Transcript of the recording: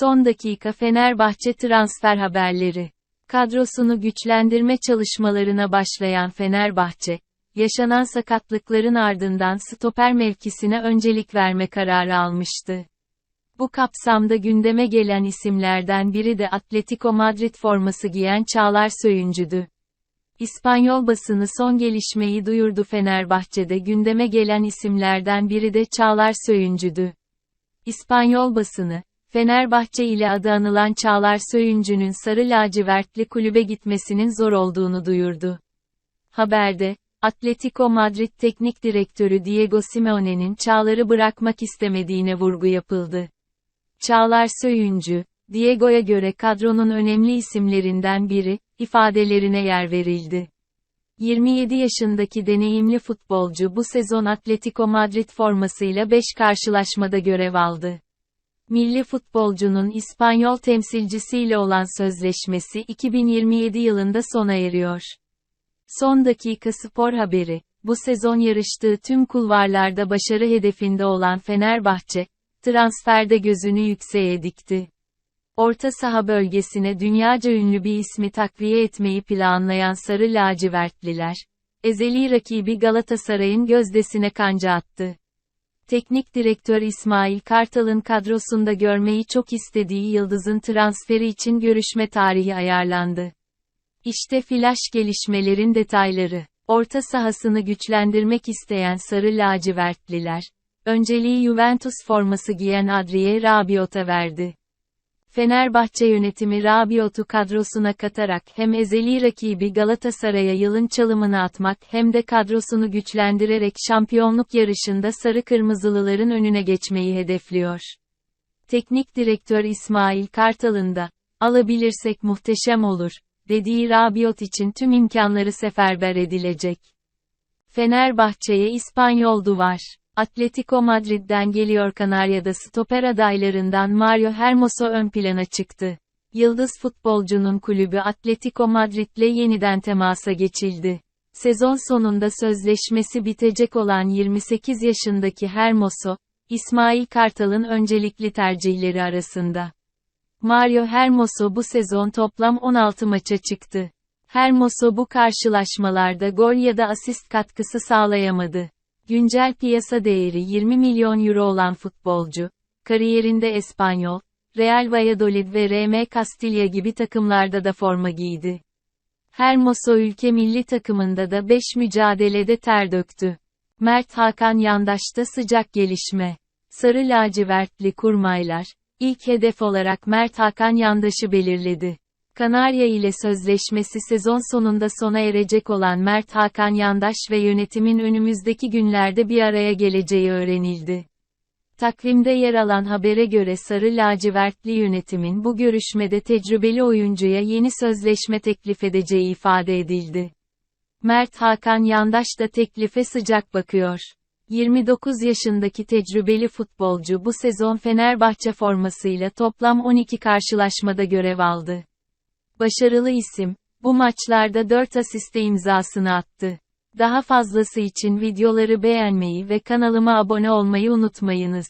Son dakika Fenerbahçe transfer haberleri. Kadrosunu güçlendirme çalışmalarına başlayan Fenerbahçe, yaşanan sakatlıkların ardından stoper mevkisine öncelik verme kararı almıştı. Bu kapsamda gündeme gelen isimlerden biri de Atletico Madrid forması giyen Çağlar Söyüncü'dü. İspanyol basını son gelişmeyi duyurdu Fenerbahçe'de gündeme gelen isimlerden biri de Çağlar Söyüncü'dü. İspanyol basını, Fenerbahçe ile adı anılan Çağlar Söyüncü'nün sarı lacivertli kulübe gitmesinin zor olduğunu duyurdu. Haberde, Atletico Madrid Teknik Direktörü Diego Simeone'nin Çağlar'ı bırakmak istemediğine vurgu yapıldı. Çağlar Söyüncü, Diego'ya göre kadronun önemli isimlerinden biri, ifadelerine yer verildi. 27 yaşındaki deneyimli futbolcu bu sezon Atletico Madrid formasıyla 5 karşılaşmada görev aldı. Milli futbolcunun İspanyol temsilcisiyle olan sözleşmesi 2027 yılında sona eriyor. Son dakika spor haberi. Bu sezon yarıştığı tüm kulvarlarda başarı hedefinde olan Fenerbahçe, transferde gözünü yükseğe dikti. Orta saha bölgesine dünyaca ünlü bir ismi takviye etmeyi planlayan Sarı Lacivertliler, ezeli rakibi Galatasaray'ın gözdesine kanca attı. Teknik direktör İsmail Kartal'ın kadrosunda görmeyi çok istediği Yıldız'ın transferi için görüşme tarihi ayarlandı. İşte flash gelişmelerin detayları. Orta sahasını güçlendirmek isteyen Sarı Lacivertliler, önceliği Juventus forması giyen Adrie Rabiot'a verdi. Fenerbahçe yönetimi Rabiot'u kadrosuna katarak hem ezeli rakibi Galatasaray'a yılın çalımını atmak hem de kadrosunu güçlendirerek şampiyonluk yarışında sarı kırmızılıların önüne geçmeyi hedefliyor. Teknik direktör İsmail Kartal'ın da, alabilirsek muhteşem olur, dediği Rabiot için tüm imkanları seferber edilecek. Fenerbahçe'ye İspanyol duvar. Atletico Madrid'den geliyor Kanarya'da stoper adaylarından Mario Hermoso ön plana çıktı. Yıldız futbolcunun kulübü Atletico Madrid'le yeniden temasa geçildi. Sezon sonunda sözleşmesi bitecek olan 28 yaşındaki Hermoso, İsmail Kartal'ın öncelikli tercihleri arasında. Mario Hermoso bu sezon toplam 16 maça çıktı. Hermoso bu karşılaşmalarda gol ya da asist katkısı sağlayamadı. Güncel piyasa değeri 20 milyon euro olan futbolcu, kariyerinde Espanyol, Real Valladolid ve RM Castilla gibi takımlarda da forma giydi. Hermoso ülke milli takımında da 5 mücadelede ter döktü. Mert Hakan Yandaş'ta sıcak gelişme. Sarı lacivertli kurmaylar, ilk hedef olarak Mert Hakan Yandaş'ı belirledi. Kanarya ile sözleşmesi sezon sonunda sona erecek olan Mert Hakan Yandaş ve yönetimin önümüzdeki günlerde bir araya geleceği öğrenildi. Takvimde yer alan habere göre Sarı Lacivertli yönetimin bu görüşmede tecrübeli oyuncuya yeni sözleşme teklif edeceği ifade edildi. Mert Hakan Yandaş da teklife sıcak bakıyor. 29 yaşındaki tecrübeli futbolcu bu sezon Fenerbahçe formasıyla toplam 12 karşılaşmada görev aldı. Başarılı isim, bu maçlarda 4 asiste imzasını attı. Daha fazlası için videoları beğenmeyi ve kanalıma abone olmayı unutmayınız.